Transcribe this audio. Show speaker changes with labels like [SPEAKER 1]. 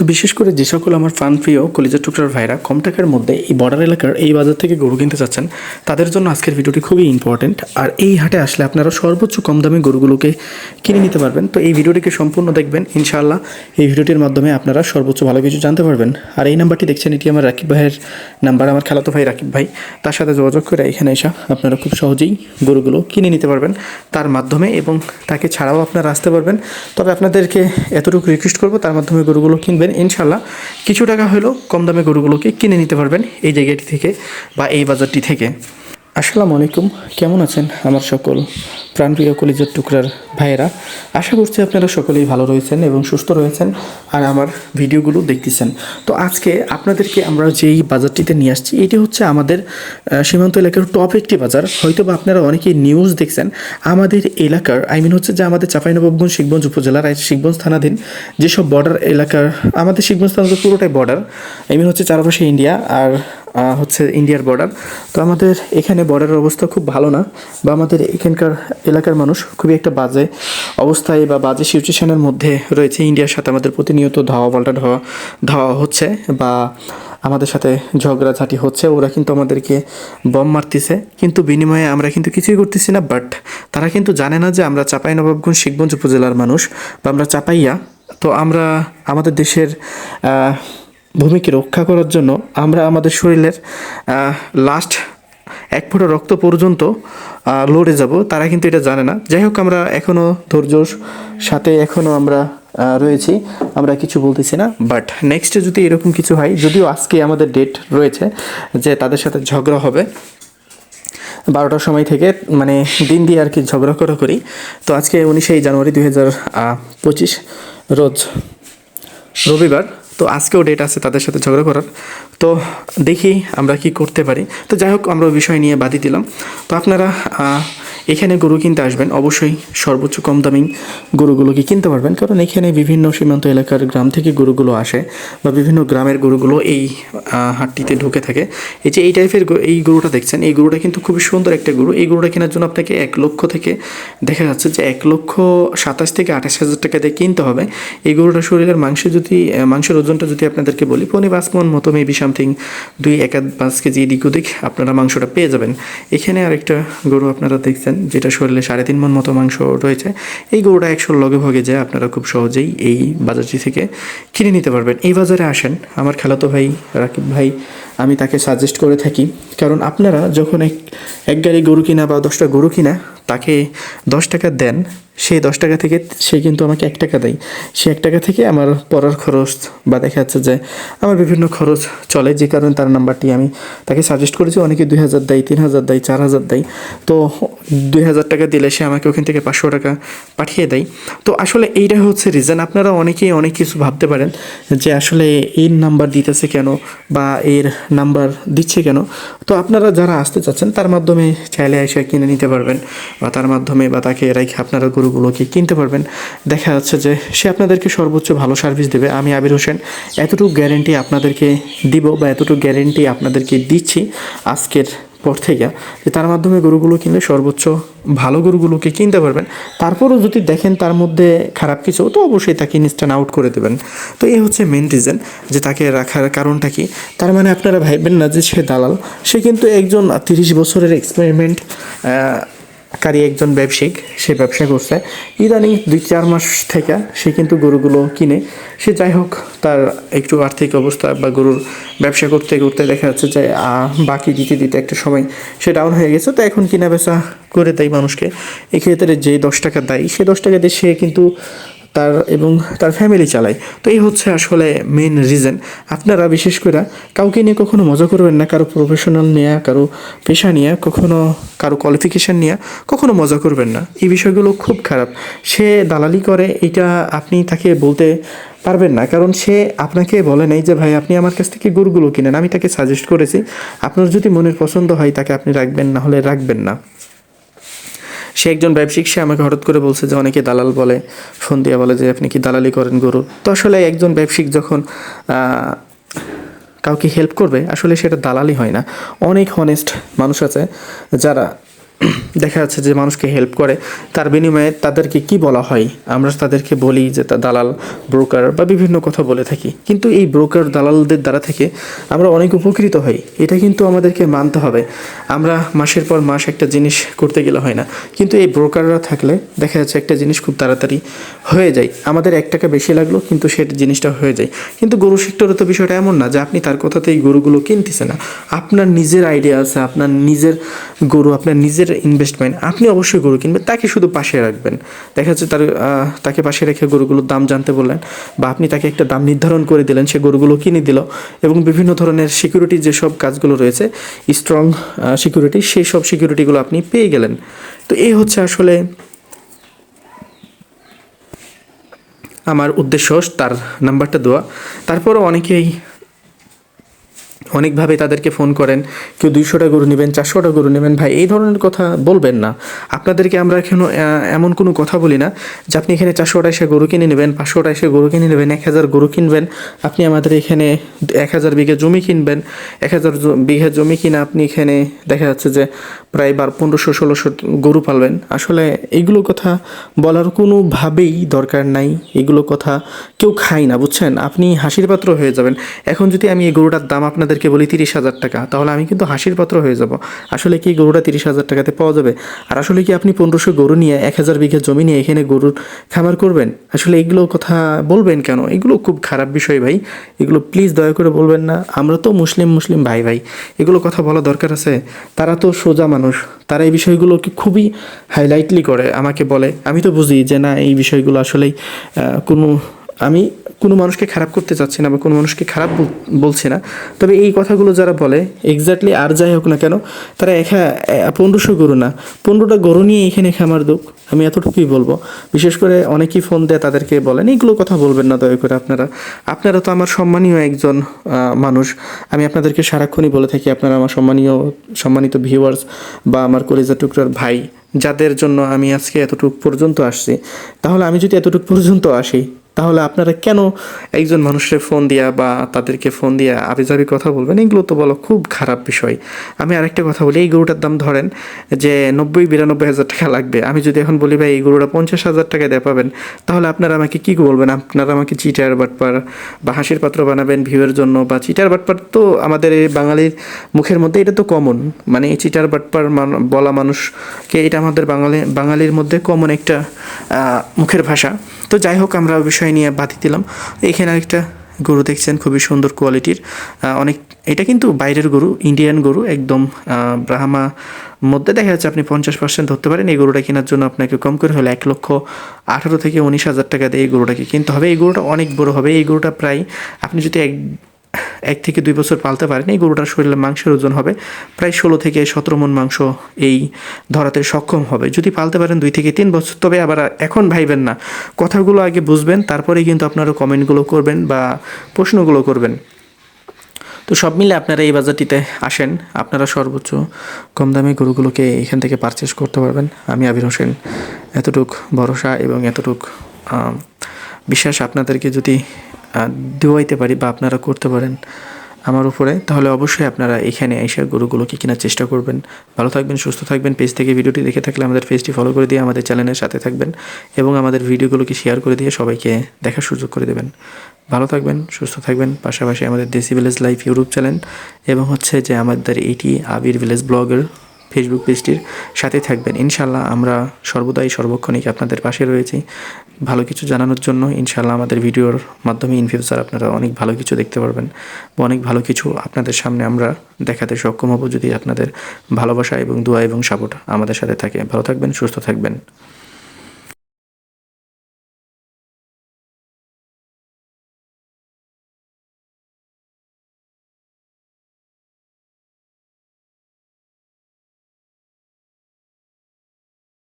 [SPEAKER 1] তো বিশেষ করে যে সকল আমার ফান প্রিয় কলিজার টুকরার ভাইরা, কম টাকার মধ্যে এই বর্ডার এলাকার এই বাজার থেকে গরু কিনতে চাচ্ছেন, তাদের জন্য আজকের ভিডিওটি খুবই ইম্পর্টেন্ট আর এই হাটে আসলে আপনারা সর্বোচ্চ কম দামে গরুগুলোকে কিনে নিতে পারবেন। তো এই ভিডিওটিকে সম্পূর্ণ দেখবেন, ইনশাআল্লাহ। এই ভিডিওটির মাধ্যমে আপনারা সর্বোচ্চ ভালো কিছু জানতে পারবেন। আর এই নাম্বারটি দেখছেন, এটি আমার রাকিব ভাইয়ের নাম্বার, আমার খেলাতো ভাই রাকিব ভাই। তার সাথে যোগাযোগ করে এখানে এসা আপনারা খুব সহজেই গরুগুলো কিনে নিতে পারবেন তার মাধ্যমে এবং তাকে ছাড়াও আপনারা আসতে পারবেন। তবে আপনাদেরকে এতটুকু রিকোয়েস্ট করব, তার মাধ্যমে গরুগুলো কিনবেন। ইনশাল্লাহ। কিছু টাকা হলেও কম দামে গরুগুলোকে কিনে নিতে পারবেন এই জায়গাটি থেকে বা এই বাজারটি থেকে। আসসালামু আলাইকুম। কেমন আছেন আমার সকল প্রাণপ্রিয় কলিজার টুকরার ভাইয়েরা? আশা করছি আপনারা সকলেই ভালো রয়েছেন এবং সুস্থ রয়েছেন আর আমার ভিডিওগুলো দেখতেছেন। তো আজকে আপনাদেরকে আমরা যেই বাজারটিতে নিয়ে আসছি, এটি হচ্ছে আমাদের সীমান্ত এলাকার টপ একটি বাজার। হয়তো বা আপনারা অনেকেই নিউজ দেখছেন, আমাদের এলাকার আই মিন হচ্ছে যে আমাদের চাঁপাইনবাবগঞ্জ, শিখগঞ্জ উপজেলার শিখগঞ্জ থানাধীন যেসব বর্ডার এলাকার, আমাদের শিখগঞ্জ থানা পুরোটাই বর্ডার আই মিন হচ্ছে চারপাশে ইন্ডিয়া আর হচ্ছে ইন্ডিয়ার বর্ডার তো আমাদের এখানে বর্ডারের অবস্থা খুব ভালো না, বা আমাদের এখানকার এলাকার মানুষ খুবই একটা বাজে অবস্থায় বা বাজে সিচুয়েশনের মধ্যে রয়েছে। ইন্ডিয়ার সাথে আমাদের প্রতিনিয়ত ধাওয়া, পাল্টা ধাওয়া ধাওয়া হচ্ছে বা আমাদের সাথে ঝগড়াঝাটি হচ্ছে। ওরা কিন্তু আমাদেরকে বম মারতেছে। কিন্তু বিনিময়ে আমরা কিন্তু কিছুই করতেছি না বাট তারা কিন্তু জানে না যে আমরা চাপাই নবাবগঞ্জ, শিখগঞ্জ উপজেলার মানুষ বা আমরা চাপাইয়া। তো আমরা আমাদের দেশের ভূমিকে রক্ষা করার জন্য আমরা আমাদের শরীরের লাস্ট এক ফোঁটা রক্ত পর্যন্ত লড়ে যাব। তারা কিন্তু এটা জানে না। যাই হোক, আমরা এখনও ধৈর্যর সাথে এখনও আমরা রয়েছি। আমরা কিছু বলতেছি না। বাট নেক্সটে যদি এরকম কিছু হয়, যদিও আজকে আমাদের ডেট রয়েছে যে তাদের সাথে ঝগড়া হবে, বারোটার সময় থেকে মানে দিন দিয়ে আর কি ঝগড়া করা করি। তো আজকে উনিশেই জানুয়ারি দুই হাজার পঁচিশ, রোজ রবিবার। তো আজকেও ডেট আছে তাদের সাথে ঝগড়া করার। তো দেখি আমরা কি করতে পারি। তো যাই হোক, আমরা বিষয় নিয়ে বাদি দিলাম। তো আপনারা এখানে গরু কিনতে আসবেন, অবশ্যই সর্বোচ্চ কম দামি গরুগুলোকে কিনতে পারবেন, কারণ এখানে বিভিন্ন সীমান্ত এলাকার গ্রাম থেকে গরুগুলো আসে বা বিভিন্ন গ্রামের গরুগুলো এই হাটটিতে ঢুকে থাকে। এই যে এই টাইপের এই গরুটা দেখছেন, এই গরুটা কিন্তু খুবই সুন্দর একটা গরু। এই গরুটা কেনার জন্য আপনাকে এক লক্ষ থেকে দেখা যাচ্ছে যে এক লক্ষ সাতাশ থেকে আঠাশ হাজার টাকা দিয়ে কিনতে হবে। এই গরুটার শরীরের মাংস যদি মাংসের ওজনটা যদি আপনাদেরকে বলি, পনি পাঁচ মন মতো মেবি সামথিং দুই, এক পাঁচ কেজি এদিক ওদিক আপনারা মাংসটা পেয়ে যাবেন। এখানে আরেকটা গরু আপনারা দেখছেন যেটা শরীরে সাড়ে তিন মন মতো মাংস রয়েছে, এই গরুটা একশো লগে ভগে যায়, আপনারা খুব সহজেই এই বাজারটি থেকে কিনে নিতে পারবেন। এই বাজারে আসেন, আমার খালাতো ভাই, রাকিব ভাই আমি তাকে সাজেস্ট করে থাকি। কারণ আপনারা যখন এক এক গাড়ি গরু কিনা বা দশটা গরু কিনা, তাকে দশ টাকা দেন, সেই দশ টাকা থেকে সে কিন্তু আমাকে এক টাকা দেয়। সে এক টাকা থেকে আমার পড়ার খরচ বা দেখা যাচ্ছে যে আমার বিভিন্ন খরচ চলে, যে কারণে তার নাম্বারটি আমি তাকে সাজেস্ট করেছি। অনেকে দুই হাজার দেয়, তিন হাজার দেয়, চার হাজার দেয়। তো দুই হাজার টাকা দিলে সে আমাকে ওখান থেকে পাঁচশো টাকা পাঠিয়ে দেয়। তো আসলে এইটা হচ্ছে রিজন আপনারা অনেকেই অনেক কিছু ভাবতে পারেন যে আসলে এর নাম্বার দিতেছে কেন বা এর নাম্বার দিচ্ছে কেন? তো আপনারা যারা আসতে চাচ্ছেন, তার মাধ্যমে চাইলে এসে কিনে নিতে পারবেন বা তার মাধ্যমে বা তাকে রেখে আপনারা গরুগুলোকে কিনতে পারবেন। দেখা যাচ্ছে যে সে আপনাদেরকে সর্বোচ্চ ভালো সার্ভিস দেবে। আমি আবির হোসেন, এতটুকু গ্যারেন্টি আপনাদেরকে দিব বা এতটুকু গ্যারেন্টি আপনাদেরকে দিচ্ছি। আজকের পর থেকে যে তার মাধ্যমে গরুগুলো কিনলে সর্বোচ্চ ভালো গরুগুলোকে কিনতে পারবেন। তারপরও যদি দেখেন তার মধ্যে খারাপ কিছু, তো অবশ্যই তাকে ইনস্ট্যান্ট আউট করে দেবেন। তো এই হচ্ছে মেন রিজন যে তাকে রাখার কারণটা কি। তার মানে আপনারা ভাববেন না যে সে দালাল। সে কিন্তু একজন তিরিশ বছরের এক্সপেরিমেন্ট কারি একজন ব্যবসায়িক, সে ব্যবসা করছে। ইদানিং দুই চার মাস থেকে সে কিন্তু গরুগুলো কিনে, সে যাই হোক তার একটু আর্থিক অবস্থা বা গরুর ব্যবসা করতে করতে দেখা যাচ্ছে যে বাকি দিতে দিতে একটা সময় সে ডাউন হয়ে গেছে। তো এখন কিনা বেচা করে দেয় মানুষকে। এক্ষেত্রে যে দশ টাকা দেয়, সে দশ টাকা দিয়ে সে কিন্তু তার এবং তার ফ্যামিলি চালায়। তো এই হচ্ছে আসলে মেন রিজন আপনারা বিশেষ করে কাউকে নিয়ে কখনো মজা করবেন না, কারও প্রফেশনাল নিয়ে, কারও পেশা নিয়ে, কখনো কারও কোয়ালিফিকেশান নিয়ে কখনো মজা করবেন না। এই বিষয়গুলো খুব খারাপ। সে দালালি করে, এটা আপনি তাকে বলতে পারবেন না। কারণ সে আপনাকে বলে নাই যে, ভাই, আপনি আমার কাছ থেকে গরুগুলো কিনেন। আমি তাকে সাজেস্ট করেছি। আপনার যদি মনের পছন্দ হয়, তাকে আপনি রাখবেন, না হলে রাখবেন না। সে একজন ব্যবসায়িক, সে আমাকে হঠাৎ করে বলছে যে অনেকে দালাল বলে ফোন দিয়ে বলে যে আপনি কি দালালি করেন গরু? তো আসলে একজন ব্যবসায়িক যখন কাউকে হেল্প করবে, আসলে সেটা দালালি হয় না। অনেক হনেস্ট মানুষ আছে যারা দেখা যাচ্ছে যে মানুষকে হেল্প করে, তার বিনিময়ে তাদেরকে কি বলা হয়? আমরা তাদেরকে বলি যে তা দালাল ব্রোকার বা বিভিন্ন কথা বলে থাকি। কিন্তু এই ব্রোকার দালালদের দ্বারা থেকে আমরা অনেক উপকৃত হই। এটা কিন্তু আমাদেরকে মানতে হবে। আমরা মাসের পর মাস একটা জিনিস করতে গেলে হয় না। কিন্তু এই ব্রোকাররা থাকলে দেখা যাচ্ছে একটা জিনিস খুব তাড়াতাড়ি হয়ে যায়। আমাদের এক টাকা বেশি লাগল, কিন্তু সেটা জিনিসটা হয়ে যায়। কিন্তু গরু সেক্টরে তো বিষয়টা এমন না যে আপনি তার কথাতেই গরুগুলো কিনতেছে না। আপনার নিজের আইডিয়া আছে, আপনার নিজের গরু, আপনার নিজের ইনভেস্টমেন্ট আপনি অবশ্যই গরু কিনবেন, তাকে শুধু পাশে রাখবেন। দেখা যাচ্ছে তার তাকে পাশে রেখে গরুগুলোর দাম জানতে বললেন, বা আপনি তাকে একটা দাম নির্ধারণ করে দিলেন, সে গরুগুলো কিনে দিল, এবং বিভিন্ন ধরনের সিকিউরিটি যেসব কাজগুলো রয়েছে স্ট্রং সিকিউরিটি সেই সব সিকিউরিটিগুলো আপনি পেয়ে গেলেন। তো এই হচ্ছে আসলে আমার উদ্দেশ্য, তার নাম্বারটা দেওয়া। তারপরও অনেকেই অনেকভাবে তাদেরকে ফোন করেন, কেউ দুইশোটা গরু নেবেন, চারশোটা গরু নেবেন, ভাই, এই ধরনের কথা বলবেন না। আপনাদেরকে আমরা এখনও এমন কোনো কথা বলি না যে আপনি এখানে চারশোটা এসে গরু কিনে নেবেন, পাঁচশোটা এসে গরু কিনে নেবেন, এক হাজার গরু কিনবেন, আপনি আমাদের এখানে এক হাজার বিঘা জমি কিনবেন, এক হাজার বিঘা জমি কিনে আপনি এখানে দেখা যাচ্ছে যে প্রায় বার, পনেরোশো, ষোলোশো গরু পালবেন। আসলে এগুলো কথা বলার কোনোভাবেই দরকার নাই। এগুলো কথা কেউ খায় না, বুঝছেন? আপনি হাসির পাত্র হয়ে যাবেন। এখন যদি আমি এই গরুটার দাম আপনাদেরকে বলি তিরিশ হাজার টাকা, তাহলে আমি কিন্তু হাসির পাত্র হয়ে যাব। আসলে কি গরুটা তিরিশ হাজার টাকাতে পাওয়া যাবে? আর আসলে কি আপনি পনেরোশো গরু নিয়ে এক হাজার বিঘা জমি নিয়ে এখানে গরুর খামার করবেন? আসলে এগুলো কথা বলবেন কেন? এগুলো খুব খারাপ বিষয় ভাই। এগুলো প্লিজ দয়া করে বলবেন না। আমরা তো মুসলিম মুসলিম ভাই ভাই। এগুলো কথা বলা দরকার আছে। তারা তো সোজা মানুষ। তারা এই বিষয়গুলোকে খুবই হাইলাইটলি করে, আমাকে বলে। আমি তো বুঝি যে না, এই বিষয়গুলো আসলেই কোনো, আমি কোনো মানুষকে খারাপ করতে চাচ্ছি না বা কোনো মানুষকে খারাপ বল- বলছি না। তবে এই কথাগুলো যারা বলে এক্স্যাক্টলি আর যাই হোক না কেন, তারা একা পনেরোশো গরু না। পনেরোটা গরু নিয়ে এখানে খামার দুঃখ, আমি এতটুকুই বলব। বিশেষ করে অনেকেই ফোন দেয়, তাদেরকে বলেন এইগুলো কথা বলবেন না দয়া করে আপনারা। আপনারা তো আমার সম্মানীয় একজন মানুষ। আমি আপনাদেরকে সারাক্ষণই বলে থাকি, আপনারা আমার সম্মানীয়, সম্মানিত ভিউয়ার্স বা আমার কলেজা টুকরার ভাই, যাদের জন্য আমি আজকে এতটুকু পর্যন্ত আসছি। তাহলে আমি যদি এতটুকু পর্যন্ত আসি তাহলে আপনারা কেন একজন মানুষের ফোন দিয়া বা তাদেরকে ফোন দিয়া আবিজাবি কথা বলবেন? এগুলো তো বলো খুব খারাপ বিষয়। আমি আরেকটা কথা বলি, এই গরুটার দাম ধরেন যে নব্বই, বিরানব্বই হাজার টাকা লাগবে। আমি যদি এখন বলি, ভাই, এই গরুটা পঞ্চাশ হাজার টাকা দিয়ে পাবেন, তাহলে আপনারা আমাকে কি বলবেন? আপনারা আমাকে চিটার বাটপার বা হাসির পাত্র বানাবেন ভিউয়ের জন্য বা চিটার বাটপার তো আমাদের এই বাঙালির মুখের মধ্যে এটা তো কমন মানে এই চিটার বাটপার বলা মানুষকে এটা আমাদের বাঙালি, বাঙালির মধ্যে কমন একটা মুখের ভাষা। তো যাই হোক, আমরা বিষয় নিয়ে বাতি দিলাম। এখানে আরেকটা গরু দেখছেন, খুবই সুন্দর কোয়ালিটির অনেক, এটা কিন্তু বাইরের গরু ইন্ডিয়ান গরু, একদম ব্রাহ্মা মধ্যে। দেখা যাচ্ছে আপনি পঞ্চাশ পার্সেন্ট ধরতে পারেন, এই গরুটা কেনার জন্য আপনাকে কম করে হলে এক লক্ষ আঠারো থেকে উনিশ হাজার টাকা দিয়ে এই গরুটাকে কিনতে হবে। এই গরুটা অনেক বড় হবে। এই গরুটা প্রায়, আপনি যদি এক এক থেকে দুই বছর পালতে পারেন। এই গরুটার শরীরে মাংসের ওজন হবে প্রায় ষোলো থেকে সতেরো মন মাংস এই ধরাতে সক্ষম হবে। যদি পালতে পারেন দুই থেকে তিন বছর, তবে আবার এখন ভাইবেন না। কথাগুলো আগে বুঝবেন, তারপরেই কিন্তু আপনারা কমেন্টগুলো করবেন বা প্রশ্নগুলো করবেন। তো সব মিলে আপনারা এই বাজারটিতে আসেন। আপনারা সর্বোচ্চ কম দামে গরুগুলোকে এখান থেকে পারচেস করতে পারবেন। আমি আবির হোসেন, এতটুক ভরসা এবং এতটুক বিশ্বাস আপনাদেরকে যদি দেওয়াইতে পারি বা আপনারা করতে পারেন আমার উপরে, তাহলে অবশ্যই আপনারা এখানে এসে গরুগুলোকে কেনার চেষ্টা করবেন। ভালো থাকবেন, সুস্থ থাকবেন, পেজ থেকে ভিডিওটি দেখে থাকলে আমাদের পেজটি ফলো করে দিয়ে আমাদের চ্যানেলের সাথে থাকবেন এবং আমাদের ভিডিওগুলোকে শেয়ার করে দিয়ে সবাইকে দেখার সুযোগ করে দেবেন। ভালো থাকবেন, সুস্থ থাকবেন, পাশাপাশি আমাদের দেশি ভিলেজ লাইফ ইউটিউব চ্যানেল এবং হচ্ছে যে আমাদের এটি আবির ভিলেজ ব্লগের ফেসবুক পেজটির সাথে থাকবেন। ইনশাল্লাহ আমরা সর্বদাই সর্বক্ষণিক আপনাদের পাশে রয়েছি। ভালো কিছু জানানোর জন্য ইনশাল্লাহ আমাদের ভিডিওর মাধ্যমে ইন ফিউচার আপনারা অনেক ভালো কিছু দেখতে পারবেন বা অনেক ভালো কিছু আপনাদের সামনে আমরা দেখাতে সক্ষম হব যদি আপনাদের ভালোবাসা এবং দোয়া এবং সাপোর্ট আমাদের সাথে থাকে। ভালো থাকবেন, সুস্থ থাকবেন।